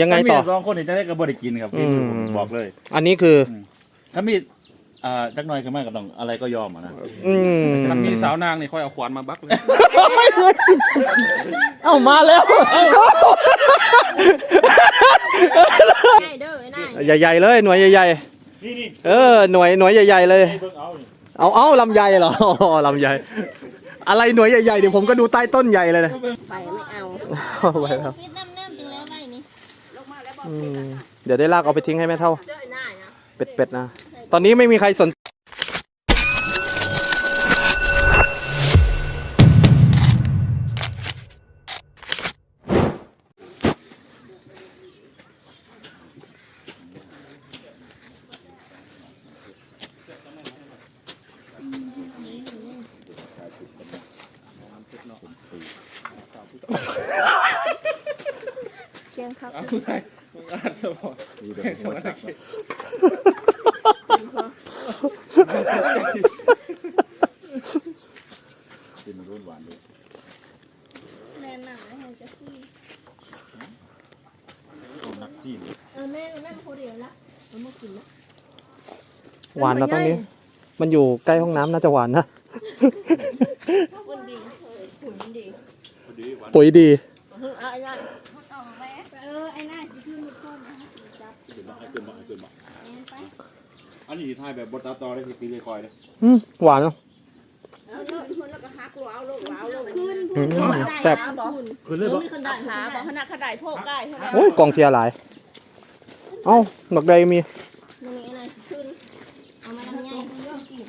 ยังไงถ้ามีต่อ สองคนนี่จะได้กระบได้กินครับพี่อืมผมบอกเลย อันนี้คือ ถ้ามีอ่าจักหน่อยขึ้นมาก็ต้องอะไรก็ยอมอะนะอืมถ้ามีสาวนางนี่ค่อยเอาขวานมาบักเลย เอ้ามาแล้วง่ายเด้อไอ้นายใหญ่ๆเลยหน่วยใหญ่นี่นี่ๆเออหน่วยหน่วยใหญ่ๆเลยให้เบิ่งเอานี่เอาเอาลำไยเหรออ๋อลำไยอะไรหน่วยใหญ่ๆเดี๋ยวผมก็ดูใต้ต้นใหญ่เลยนะ ไปไม่เอาเอาไปครับคิดน้ำเนิ่มจึงแล้วไรนี่ อืมเดี๋ยวได้ลากเอาไปทิ้งให้แม่เท่าเด้อไอ้นายนะเป็ดๆนะ ตอนนี้ไม่มีใครสนเชียงครับ อาผู้ชายมึงอาจสมองแข่งสมรรถกิจกินมันรุ่นหวานด้วยแม่หนังให้จะซี่ต้มนักซีนเออแม่แม่มาคนเดียวละมันมากินละหวานนะต้นนี้ มันอยู่ใกล้ห้องน้ำน่าจะหวานนะคนดีขุนดีพอดีหวานปุ๋ยดี เออไอ้นาย เออไอ้นั่นสิคือมุดต้นนะ ขึ้นมาให้ขึ้นมาให้ขึ้นมา ไป อั นนี้ถ่ายแบบบทตัดต่อได้คือตีเลยคอยเลยอืมหวานเนาะเอาเลิกคนแล้วก็ฮักว้าวโลกว้าวโลกขึ้นอืมแซ่บบอกขึ้นเอเลยอบ่มีคนด่าหาบอกขนาดขนาดโพกใกล้เท่านั้นโอ้ยกองเชียร์หลาย เอ้าดอกใดมีมึงนี่ไอ้นายขึ้นเอามาทำไง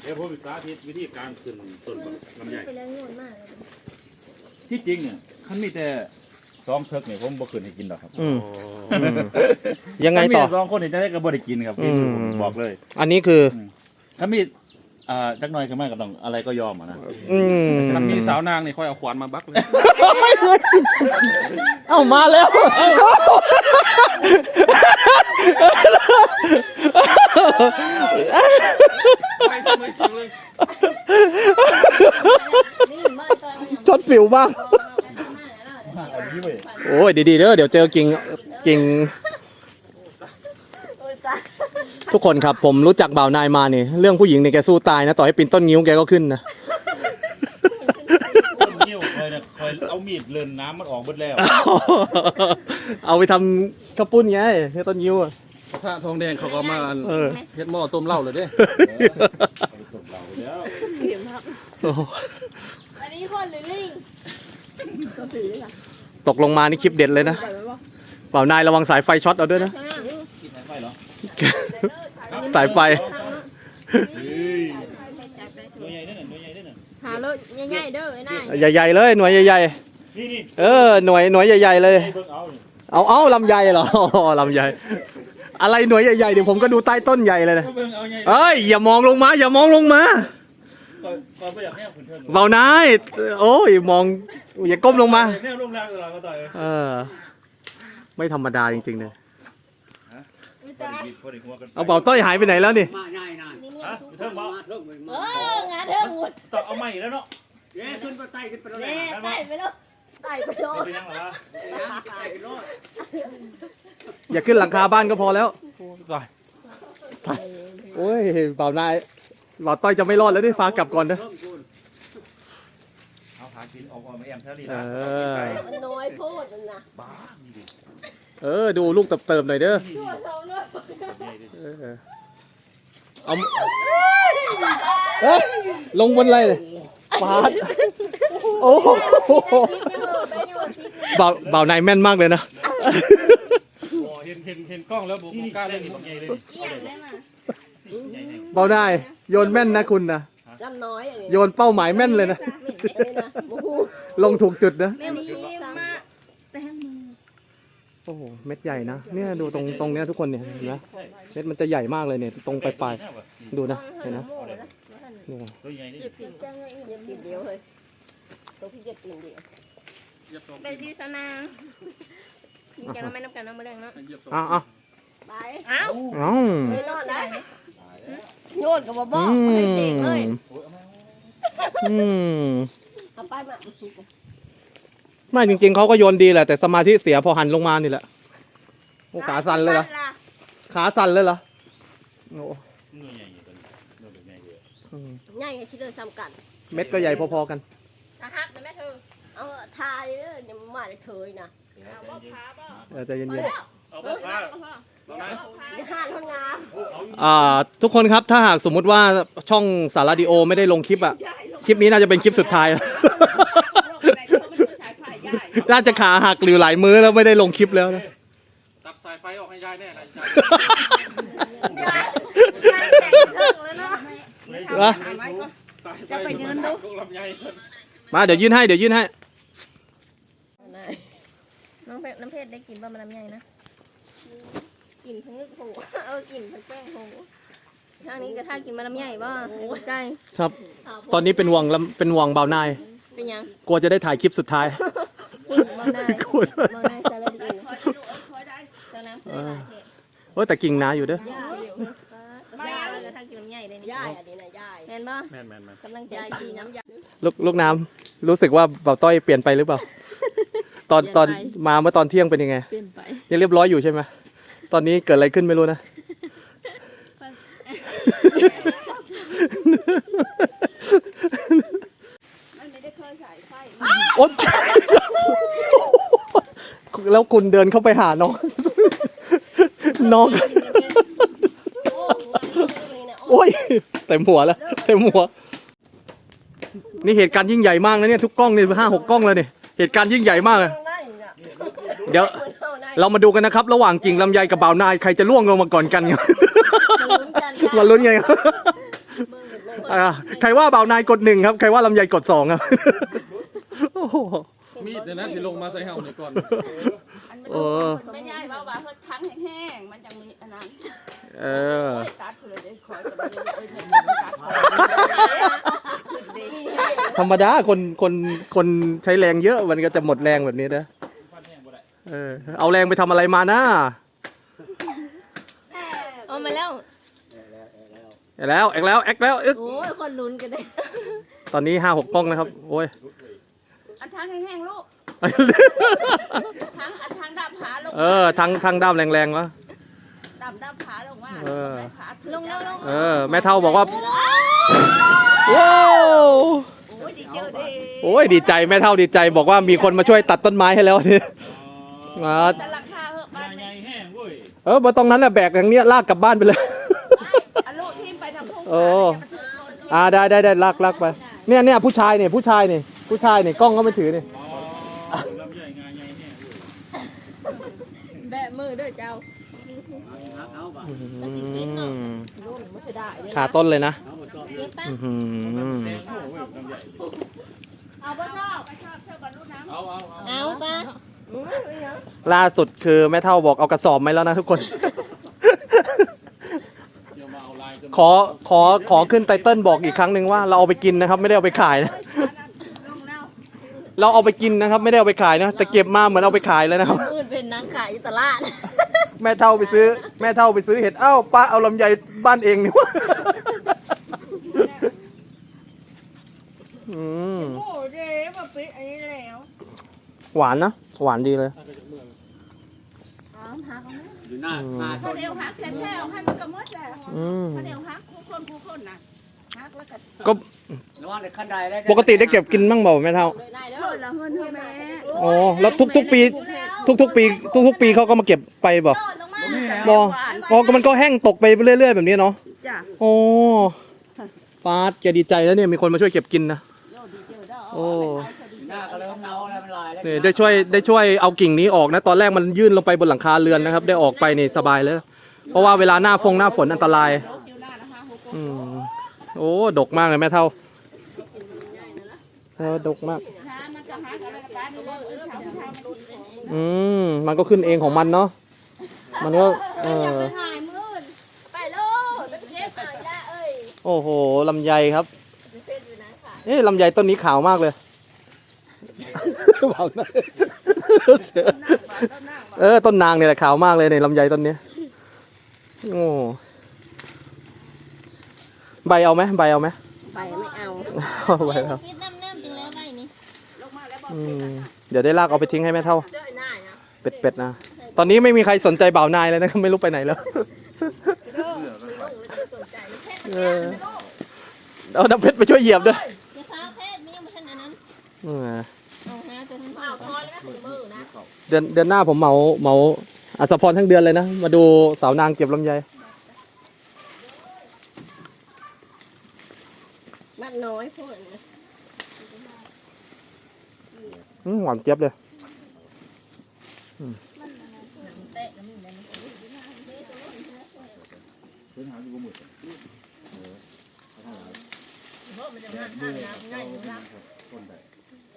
เดี๋ยวผมสาธิตวิธีการขึ้นต้นลำไยไปแล้วโยนมากเลยที่จริงเนี่ยคันมีแต่ สองเทิกเนี่ยผมบ่ขึ้นให้กินหรอกครับอืมอืมยังไงต่อคันมีสองคนนี่จะได้กระบได้กินครับพี่อืม ผมบอกเลยอันนี้คือ ถ้ามีอ่าจักหน่อยขึ้นมาก็ต้องอะไรก็ยอมอะนะอืมถ้ามีสาวนางนี่ค่อยเอาขวานมาบักเลยเอ้ามาแล้ว ไม่ใช่ไม่ใช่เลย นี่บ้านจอยมันยังจดฟิวบ้าง เอา โอ้ยดีๆเด้อเดี๋ยวเจอกิ่งกิ่งโอ้ยตายทุกคนครับผมรู้จักบ่าวนายมานี่เรื่องผู้หญิงเนี่ยแกสู้ตายนะต่อให้ปีนต้นงิ้วแกก็ขึ้นนะต้นนิ้วคอยเนี่ยคอยเอามีดเลินน้ำมันออกหมดแล้วเอาไปทำข้าวปุ้นไงแค่ต้นงิ้วอะพระทองแดงเขาก็มาเออเฮ็ดหม้อต้มเหล้าเลยเด้แล้วเดี๋ยวครับ โอ้โหอันนี้คนหรือลิงก็ถือค่ะ ตกลงมานี่คลิปเด็ดเลยนะปล่อยไว้บ่บ่าวนายระวังสายไฟช็อตเอาด้วยนะข้างหน้ากินสายไฟเหรอสายไฟเฮ้ยหน่วยใหญ่นั่นน่ะหน่วยใหญ่นั่นน่ะหาเลยง่ายๆเด้อไอ้นายใหญ่ๆเลยหน่วยใหญ่นี่นี่ๆเออหน่วยหน่วยใหญ่ๆเลยให้เบิ่งเอานี่เอาเอาลำไยเหรออ๋อลำไยอะไรหน่วยใหญ่ๆเดี๋ยวผมก็ดูใต้ต้นใหญ่เลยนะก็เบิ่งเอาใหญ่เอ้ยอย่ามองลงมา อย่ามองลงมาคอยคอยบ่อยากแนวขึ้นเทิงเบานายโอ้ยมอง อย่าก้มลงมาแนวลงล่างตลอดก็ต่อยเออเออ ไม่ธรรมดาจริงๆเลยพอดีพอดีหัวกันเอาเบาต้อยหายไปไหนแล้วนี่มาใหญ่นานนี่นี่ฮะอยู่เทิงบ่มาเริ่มเลยเอมาองานเด้อหมดต้องเอาใหม่แล้วเนาะเย้ขึ้นไปไต่ขึ้นไปแล้วแน่นะใส่ไปแล้วใส่ไปแล้วเอาไปยังเหรอวะตายไปรอดอย่าขึ้นหลังคาบ้านก็พอแล้วตายโอ้ยเบานายเบาต้อยจะไม่รอดแล้วนี่ฟ้ากลับก่อนนะเริ่มคุณเอาหา กินเอาเอามาแอมเท่านี้เอนะอ มันน้อยโพดมันนะบ้านี่ดิเออ ดูลูกเติบๆหน่อยเด้อตัวเราเนาะใหญ่ดิเออเอาเอ้ยลงบนอะไรเลยปาดโอ้โหเบาเบานายแม่นมากเลยนะโอ้เห็นเห็นเห็นกล้องแล้วผมนี่นี่กล้าเล่เล่นนของใหญ่เลยเอาเลยใหญ่ใหญ่เบานายโยนแม่นนะคุณนะลำน้อยอย่างนี้โยนเป้าหมายแม่นเลยนะ ไม่เด็กเลยนะโอ้โห ลงถูกจุดนะแม่มีมาแต่งมือโอ้โหเม็ดใหญ่นะเนี่ยดูตรงตรงเนี้ยทุกคนเนี่ยเห็นไหมเม็ดมันจะใหญ่มากเลยเนี่ยตรงปลายๆดูนะเห็นนะเนี่ยตัวใหญ่ดิเก็บตีนเก็บตีนเดียวเลยตัวพี่เก็บตีนเดียวเหยียบศพไปดีสนาพี่แกเราไม่นับกันน้ำมะแรงเนาะเหยียบศพอ้าวอ้าวไปอ้าวอ้าวไม่รอดได้โยนกับบ่บอกให้เสกเลยอืม เอาไปมาสุกไม่จริงๆเขาก็โยนดีแหละแต่สมาธิเสียพอหันลงมานี่แหละโอ้ขาสั่นเลยเหรอขาสั่นเลยเหรอโอ้เนื้อใหญ่อยู่ตัวนี้เนื้อแบบใหญ่เลยอืมใหญ่ชิเลยซ้ำกันเม็ดก็ใหญ่พอๆกันนะฮักนะแม่เธอเอาทายเด้อยังมาได้เคยนะเออใจเย็นเอาบ่พาตอนนั้นนี่ห้านคนงามๆอ่าทุกคนครับถ้าหากสมมุติว่าช่องสารดีโอไม่ได้ลงคลิปอะค ลิปนี้น่าจะเป็นคลิปสุดท้าย น่าจะขาหักหรือหลายมื้อแล้วไม่ได้ลงคลิปแล้วนะตัดสายไฟออกให้ยายแน่นะยายวะจะไปยืนดูลูกลำไยมาเดี๋ยวยื่นให้เดี๋ยวยื่นให้ น้องเพชรน้ำเพชรได้กินบะมันน้ำใหญ่นะ กินทั้งงึกหูเออกินทั้งแป้งหู ทางนี้ก็ถ้ากินบะน้ำใหญ่บ่ใกล้ครับ ตอนนี้เป็นห่วงลำเป็นห่วงเบาวนายเป็นยังกลัวจะได้ถ่ายคลิปสุดท้าย บ่ได้กลัวจะบ่ได้สารดีเจ้าน้ำเคยหลายเทศโอ้ยแต่กิ่งหนาอยู่เด้อย่าย่าก็ถ้ากินน้ำใหญ่ได้นี่ย่าอันนี้นะย่าแม่นบ่แม่นแม่นแม่นกำลังใจดีน้ำยา ลูกลูกน้ำรู้สึกว่าเบาต้อยเปลี่ยนไปหรือเปล่า ตอนเปลี่ยนไปตอนมาเมื่อตอนเที่ยงเป็นยังไง เปลี่ยนไปยังเรียบร้อยอยู่ใช่ไหมตอนนี้เกิดอะไรขึ้นไม่รู้นะ มันไม่ได้เคยฉายไฟโอ๊ยแล้วคุณเดินเข้าไปหาน้อง น้องก็โอ้ยเต็มหัวแล้วเต็มหัว นี่เหตุการณ์ยิ่งใหญ่มากนะเนี่ยทุกกล้องนี่ห้าหกกล้องเลยเนี่ยเหตุการณ์ยิ่งใหญ่มากเลยเดี๋ยวเรามาดูกันนะครับ ระหว่างกิ่งลำไยกับบ่าวนายใครจะล่วงลงมาก่อนกันครับ มาลุ้นไงครับอ่าใครว่าบ่าวนายกดหนึ่งครับ ใครว่าลำไยกดสองครับโอ้โหมีดเดี๋ยวนะสิลงมาใส่เฮานี่ก่อน เออไม่ใช่ว่าว่าเฮ็ดทั้งแห้งๆมันจังมีอันนั้นเออโอ้ยตัดเพิ่นเลยคอยก็บ่ได้โอ้ยแม่นตัดคอยดีธรรมดาคนคนคนใช้แรงเยอะมันก็จะหมดแรงแบบนี้นะเออเอาแรงไปทำอะไรมานะ เอามาแล้ว แอกแล้วแอกแล้วแอกแล้วอึ๊กโอ้ยคนลุ้นกันได้ตอนนี้ห้าหกกล้องนะครับ โอ้ยอันทั้งแห้งๆลูกทั้งอันทั้งดับผาลงเออทางทางด้ามแรงๆวะดับดับผาลงมาเออได้ผาลงแล้วลงเออ แม่เท่าบอกว่าว้าวโอ้ยดีเจอดีโอ้ยดีใจแม่เท่าดีใจบอกว่ามีคนมาช่วยตัดต้นไม้ให้แล้วนี่มาแต่ราคาเหอะบ้านใหญ่แห้งเว้ยเออมาตรงนั้นแหละแบกอย่างเนี้ยลากกลับบ้านไปเลย อันลูกทีมไปทางทุ่ง โอ้อ่าได้ได้ได้ลากลากไปเนี่ยเนี่ยผู้ชายเนี่ยผู้ชายเนี่ยผู้ชายเนี่ยกล้องก็ไม่ถือเนี่ยอ๋อลำไยงาใหญ่แห้งเว้ยแบะมือด้วยเจ้าขาต้นเลยนะเก็บปะอื้อหือเอาบ่ชอบไปชอบเชื่อบรรลุน้ำเอาเอาเอาเอาปะล่าสุดคือแม่เท่าบอกเอากระสอบไหมแล้วนะทุกคน เดี๋ยวมาเอาลายจน ขอขอขอขึ้นไตเติ้ลบอกอีกครั้งหนึ่งว่าเราเอาไปกินนะครับ ไม่ได้เอาไปขายนะลงแล้วเราเอาไปกินนะครับ ไม่ได้เอาไปขายนะแต่เก็บมาเหมือนเอาไปขายแล้วนะครับ อื่นเป็นนางขายอยู่ตลาดแม่เท่าไปซื้อ แม่เท่าไปซื้อเห็ดเอ้าป้าเอาลำไยบ้านเองนี่วะอืมโอ้เด้มาปิดอันนี้แล้ว หวานนะ หวานดีเลย อ ยู่หน้าหน้าถ้าเดียวฮักแท้ๆให้มันก็หมดแล้วอืมถ้าเดียวฮักคู่คนคู่คนน่ะฮักแล้วก็ก็ระวังเลยขั้นใดได้ปกติได้เก็บกินบ้างเปล่าแม่เท่าได้เด้เพิ่อนละเงินเท่าแม่อ๋อแล้วทุกทุกปี ทุกทุกปี ทุกทุกปีเขาก็มาเก็บไปบอกบออ๋อก็มันก็แห้งตกไปเรื่อยๆแบบนี้เนาะจ้ะโอ้ปาดแกดีใจแล้วเนี่ยมีคนมาช่วยเก็บกินนะโอ้ หน้าก็เริ่มเนาแล้วมันลายแล้วเนี่ยได้ช่วยได้ช่วยเอากิ่งนี้ออกนะ ตอนแรกมันยื่นลงไปบนหลังคาเรือนนะครับ ได้ออกไปนี่สบายเลย เพราะว่าเวลาหน้าฟงหน้าฝนอันตรายอืมโอ้ดกมากเลยแม่เท่าเออดกมากถ้ามันจะฮักอะไรก็บ้านนี่เลยเออทำทำมันอืมมันก็ขึ้นเองของมันเนาะมันก็เออหายมืดไปโลดไปเก็บหน่อยจ้าเอ้ยโอ้โหลำไยครับเป็นอยู่นะค่ะเอ๊ะลำไยต้นนี้ขาวมากเลย เออต้นนางเนี่ยแหละขาวมากเลยในยลำไยต้นเนี้ยโอ้ใบเอาไหมใบเอาไหมไปไม่เอาใบเอาคิดน้ำเนิ่มจริงแล้วใบนี้อืมเดี๋ยวได้ลากเอาไปทิ้งให้แม่เท่าเด้อหน้านะเป็ดเป็ดๆนะ ตอนนี้ไม่มีใครสนใจบ่าวนายเลยนะครับไม่รู้ไปไหนแล้วเออเอาน้ำเพชรไปช่วยเหยียบด้วยจะฟ้าเพศมียังไม่ทันอันนั้น เดือนเดือนหน้าผมเหมาเหมาอัศพรทั้งเดือนเลยนะ มาดูสาวนางเก็บลำไยมันน้อยพูดนะอื้อหวานเจี๊ยบเลย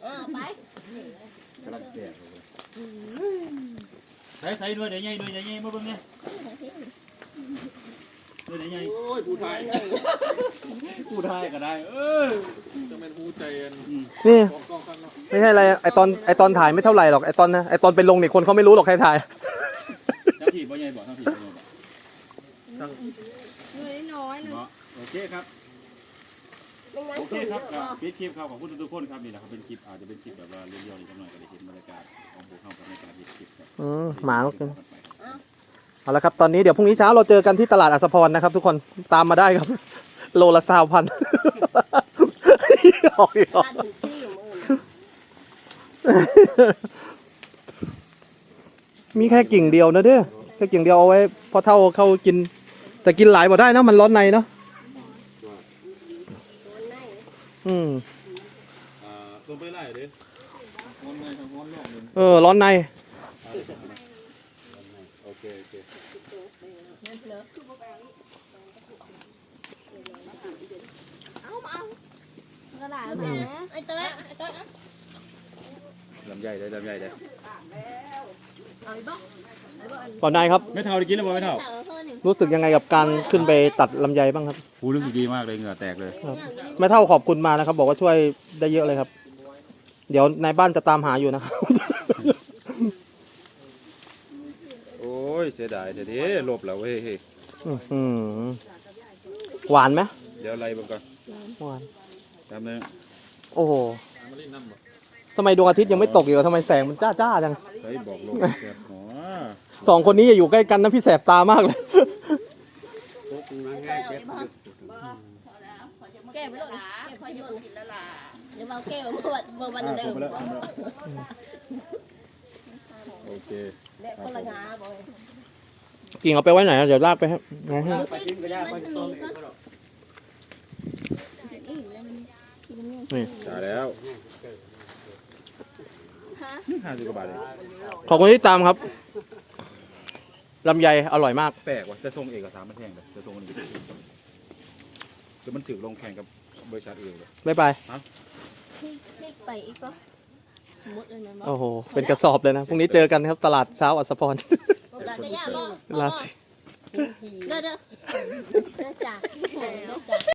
เออไป กำลังแก่ ใส่ใส่ด้วยเดี๋ยวใหญ่ด้วยเดี๋ยวใหญ่มาเบิ่งเนี่ยด้วยเดี๋ยวใหญ่โอ้ยผู้ไทยกูได้ก็ได้ เออจะเป็นผู้ใจเย็นนี่กองกองข้างนอกไม่ใช่อะไรไอตอนไอตอนถ่ายไม่เท่าไหร่หรอกไอตอนนะไอตอนไปลงเนี่ยคนเขาไม่รู้หรอกใครถ่ายทั้งที่บ่ใหญ่บอกทั้งที่บ่ใหญ่บอกอยู่น้อยๆเลยบอกโอเคครับ ไม่งั้นโอเคคุณครับเยอะปิดคลิปครับขอบคุณทุกๆคนครับนี่แหละครับเป็นคลิปอาจจะเป็นคลิปแบบว่าเรื่องย่อนิดหน่อยก็ได้เห็นบรรยากาศของพวกเขากับในการเห็นคลิปครับอืมหมาก็กินเอาละครับตอนนี้เดี๋ยวพรุ่งนี้เช้าเราเจอกันที่ตลาดอัศพรนะครับ ทุกคนตามมาได้ครับ โลละสาวพันออกอีกออกบ้านถึงซี่อยู่มือมีแค่กิ่งเดียวนะเด้อแค่กิ่งเดียวเอาไว้พอเท่าเข้ากิน แต่กินหลายบ่ได้นะมันร้อนในเนาะ อืมอ่าต้องไปไล่เลยงอนในทางงอนนอกเลยเออ ร้อนใน โอเคโอเคกระดาษแหมไอ้เต้ยไอ้เต้ย ลำใหญ่ได้ลำใหญ่ได้เอาอีกบ้างบ่าวนายครับไม่เท่าได้กินแล้วบ่ไม่เท่าเออเพิ่นหนึ่งรู้สึกยังไงกับการขึ้นไปตัดลำไยบ้างครับกูเรื่องดีมากเลยเหงื่อแตกเลยแม่เท่าขอบคุณมานะครับ บอกว่าช่วยได้เยอะเลยครับ เดี๋ยวนายบ้านจะตามหาอยู่นะครับโอ้ยเสียดายเดี๋ยวนี้ลบแล้วเว้ยอื้อหือหวานไหมเดี๋ยวไล่เบิ่งก่อนหวานตามนึงโอ้โหมาเล่นน้ำบ่ ทำไมดวงอาทิตย์ยังไม่ตกอีกอะทำไมแสงมันจ้าจ้าๆจังเฮ้ยบอกลงเสียบหัวสองคนนี้อย่าอยู่ใกล้กันนะพี่แสบตามากเลยแก้ไม่ลงพอจะกินแล้วล่ะเดี๋ยวเอาแก้วเมื่อวันเมื่อวันอะเดิส่งมไปแล้วส่งไปแล้วโอเคและคนละงาบ่อยกิ่งเอาไปไว้ไหนอะเดี๋ยวลากไปให้ไหนให้ไปกินก็ได้ไปต้มก็ได้จ่ายแล้ว ห้าสิบกว่าบาทเองขอบคุณที่ตามครับลำไยอร่อยมาก แปลกว่ะจะส่งเอกสารมาแข่งเลยจะส่งอันนี้คือมันถือลงแข่งกับบริษัทอื่นเลย บ๊ายบาย พี่พี่ไปอีกก็หมดเลยนะมั้งโอ้โห เป็นกระสอบเลยนะ พรุ่งนี้เจอกันครับ ตลาดเช้าอัศพรเราจะย่าบ่ลาสิ เด้อเด้อเด้อจ้ะเด้อจ้ะ